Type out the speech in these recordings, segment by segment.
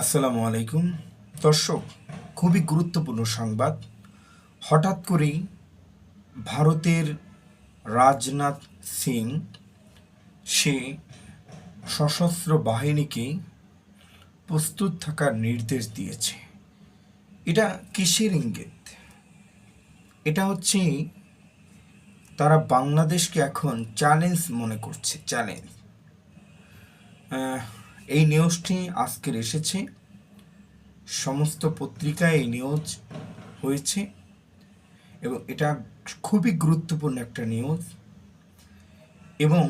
আসসালামু আলাইকুম। দর্শক, খুবই গুরুত্বপূর্ণ সংবাদ। হঠাৎ করেই ভারতের রাজনাথ সিং, সে সশস্ত্র বাহিনীকে প্রস্তুত থাকার নির্দেশ দিয়েছে। এটা কিসের ইঙ্গিত? এটা হচ্ছে, তারা বাংলাদেশকে এখন চ্যালেঞ্জ মনে করছে চ্যালেঞ্জ এই নিউজটি আজকের এসেছে। সমস্ত পত্রিকায় এই নিউজ হয়েছে এবং এটা খুবই গুরুত্বপূর্ণ একটা নিউজ এবং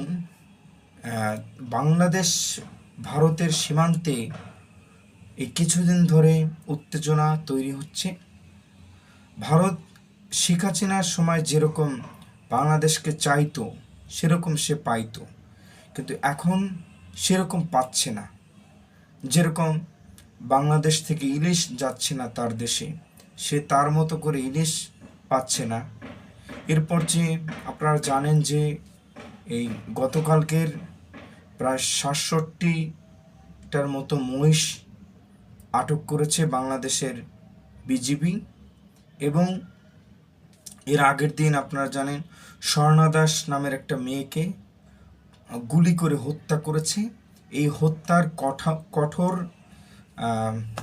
বাংলাদেশ ভারতের সীমান্তে এই কিছুদিন ধরে উত্তেজনা তৈরি হচ্ছে। ভারত শেখ সময় যেরকম বাংলাদেশকে চাইতো, সেরকম সে পাইতো। কিন্তু এখন সেরকম পাচ্ছে না। যেরকম বাংলাদেশ থেকে ইলিশ যাচ্ছে না তার দেশে, সে তার মতো করে ইলিশ পাচ্ছে না। এরপর যে আপনারা জানেন যে এই গতকালকের প্রায় সাতষট্টিটার মতো মহিষ আটক করেছে বাংলাদেশের বিজিবি এবং এর আগের দিন আপনারা জানেন স্বর্ণা দাস নামের একটা মেয়েকে গুলি করে হত্যা করেছে। এই হত্যার কঠা, কঠোর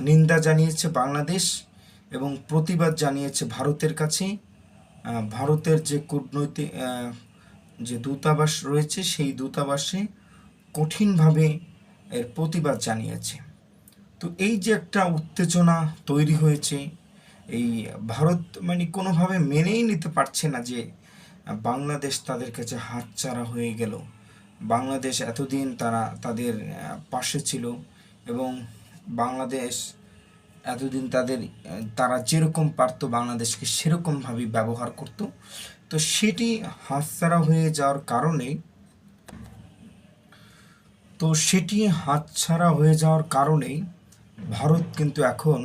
নিন্দা জানিয়েছে বাংলাদেশ এবং প্রতিবাদ জানিয়েছে ভারতের কাছে। ভারতের যে কূটনৈতিক যে দূতাবাস রয়েছে, সেই দূতাবাসে কঠিনভাবে এর প্রতিবাদ জানিয়েছে। তো এই যে একটা উত্তেজনা তৈরি হয়েছে, এই ভারত মানে কোনোভাবে মেনেই নিতে পারছে না যে বাংলাদেশ তাদের কাছে হাতছাড়া হয়ে গেল। বাংলাদেশ এতদিন তারা তাদের পাশে ছিল এবং বাংলাদেশ এতদিন তাদের তারা যেরকম পারতো বাংলাদেশকে সেরকমভাবেই ব্যবহার করত। তো সেটি হাতছাড়া হয়ে যাওয়ার কারণে, তো সেটি হাতছাড়া হয়ে যাওয়ার কারণেই ভারত কিন্তু এখন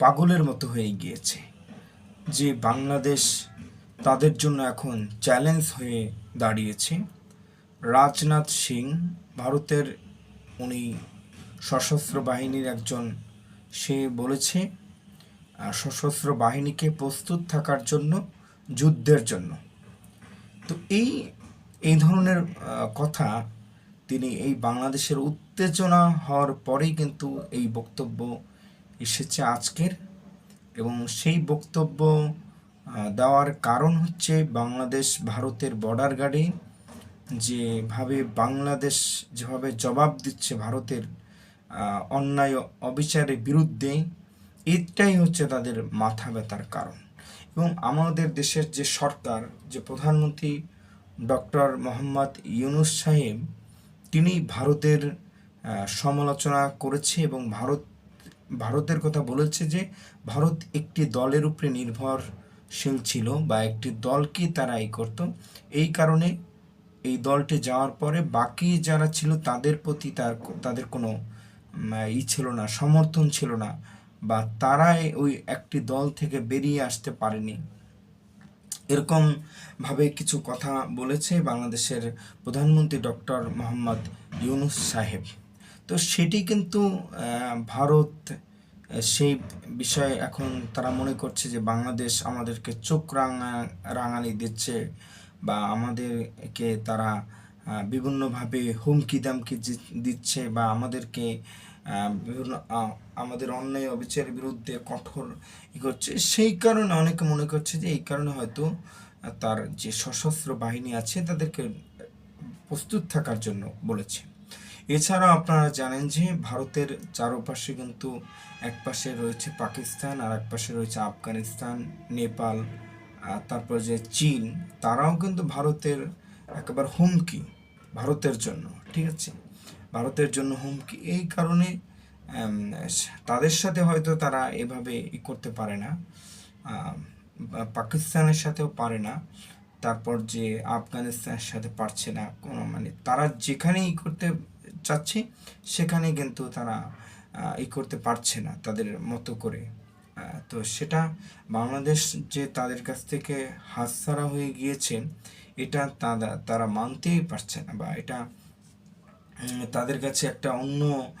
পাগলের মতো হয়ে গিয়েছে যে বাংলাদেশ তাদের জন্য এখন চ্যালেঞ্জ হয়ে দাঁড়িয়েছে। রাজনাথ সিং, ভারতের উনি সশস্ত্র বাহিনীর একজন, সে বলেছে সশস্ত্র বাহিনীকে প্রস্তুত থাকার জন্য, যুদ্ধের জন্য। তো এই এই ধরনের কথা তিনি এই বাংলাদেশের উত্তেজনা হওয়ার পরেই কিন্তু এই বক্তব্য এসেছে আজকের। এবং সেই বক্তব্য দেওয়ার কারণ হচ্ছে বাংলাদেশ ভারতের বর্ডার গার্ডে যেভাবে বাংলাদেশ যেভাবে জবাব দিচ্ছে ভারতের অন্যায় অবিচারের বিরুদ্ধে, এটাই হচ্ছে তাদের মাথা ব্যথার কারণ। এবং আমাদের দেশের যে সরকার, যে প্রধানমন্ত্রী ডক্টর মোহাম্মদ ইউনুস সাহেব, তিনি ভারতের সমালোচনা করেছে এবং ভারত, ভারতের কথা বলেছে যে ভারত একটি দলের উপরে নির্ভরশীল ছিল বা একটি দলকে তারা এই করত। এই কারণে এই দলটি যাওয়ার পরে বাকি যারা ছিল তাদের প্রতি তার তাদের কোনো ই ছিল না, সমর্থন ছিল না বা তারাই ওই একটি দল থেকে বেরিয়ে আসতে পারেনি। এরকম ভাবে কিছু কথা বলেছে বাংলাদেশের প্রধানমন্ত্রী ডক্টর মোহাম্মদ ইউনুস সাহেব। তো সেটি কিন্তু ভারত সেই বিষয়ে এখন তারা মনে করছে যে বাংলাদেশ আমাদেরকে চোখ রাঙা রাঙানি দিচ্ছে। বা আমাদেরকে তারা বিভিন্নভাবে হুমকি দামকি দিচ্ছে বা আমাদেরকে বিভিন্ন আমাদের অন্যায় অবিচারের বিরুদ্ধে কঠোর ই করছে। সেই কারণে অনেকে মনে করছে যে এই কারণে হয়তো তার যে সশস্ত্র বাহিনী আছে তাদেরকে প্রস্তুত থাকার জন্য বলেছে। এছাড়াও আপনারা জানেন যে ভারতের চারপাশে কিন্তু এক পাশে রয়েছে পাকিস্তান আর এক পাশে রয়েছে আফগানিস্তান, নেপাল তারপর যে চীন, তারাও কিন্তু ভারতের একেবারে হুমকি, ভারতের জন্য, ঠিক আছে? ভারতের জন্য হুমকি। এই কারণে তাদের সাথে হয়তো তারা এভাবে ই করতে পারে না। পাকিস্তানের সাথেও পারে না। তারপর যে আফগানিস্তানের সাথে পারছে না, কোনো মানে তারা যেখানেই করতে চাচ্ছে সেখানে কিন্তু তারা ই করতে পারছে না তাদের মতো করে। তো সেটা বাংলাদেশ যে তাদের কাছ থেকে হাতছাড়া হয়ে গিয়েছে এটা তারা তারা মানতেই পারছে না বা এটা তাদের কাছে একটা অন্য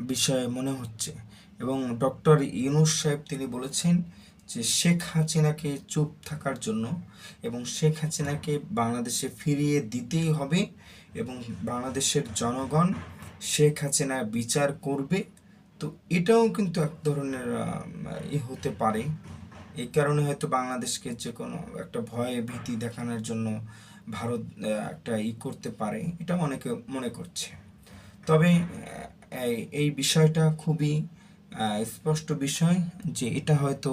বিষয়ে মনে হচ্ছে। এবং ডক্টর ইউনুস সাহেব তিনি বলেছেন যে শেখ হাসিনাকে চুপ থাকার জন্য এবং শেখ হাসিনাকে বাংলাদেশে ফিরিয়ে দিতেই হবে এবং বাংলাদেশের জনগণ শেখ হাসিনা বিচার করবে তো এটাও কিন্তু এক ধরনের ই হতে পারে। এই কারণে হয়তো বাংলাদেশকে যে কোনো একটা ভয় ভীতি দেখানোর জন্য ভারত একটা ই করতে পারে, এটা অনেকে মনে করছে। তবে এই- বিষয়টা খুবই স্পষ্ট বিষয় যে এটা হয়তো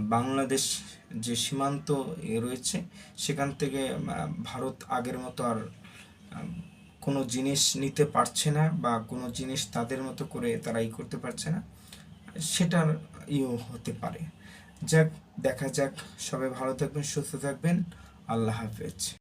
বাংলাদেশ যে সীমান্ত রয়েছে, সেখান থেকে ভারত আগের মতো আর কোনো জিনিস নিতে পারছে না বা কোনো জিনিস তাদের মতো করে তারা ই করতে পারছে না, সেটার ইও হতে পারে। যাক, দেখা যাক। সবাই ভালো থাকবেন, সুস্থ থাকবেন। আল্লাহ হাফেজ।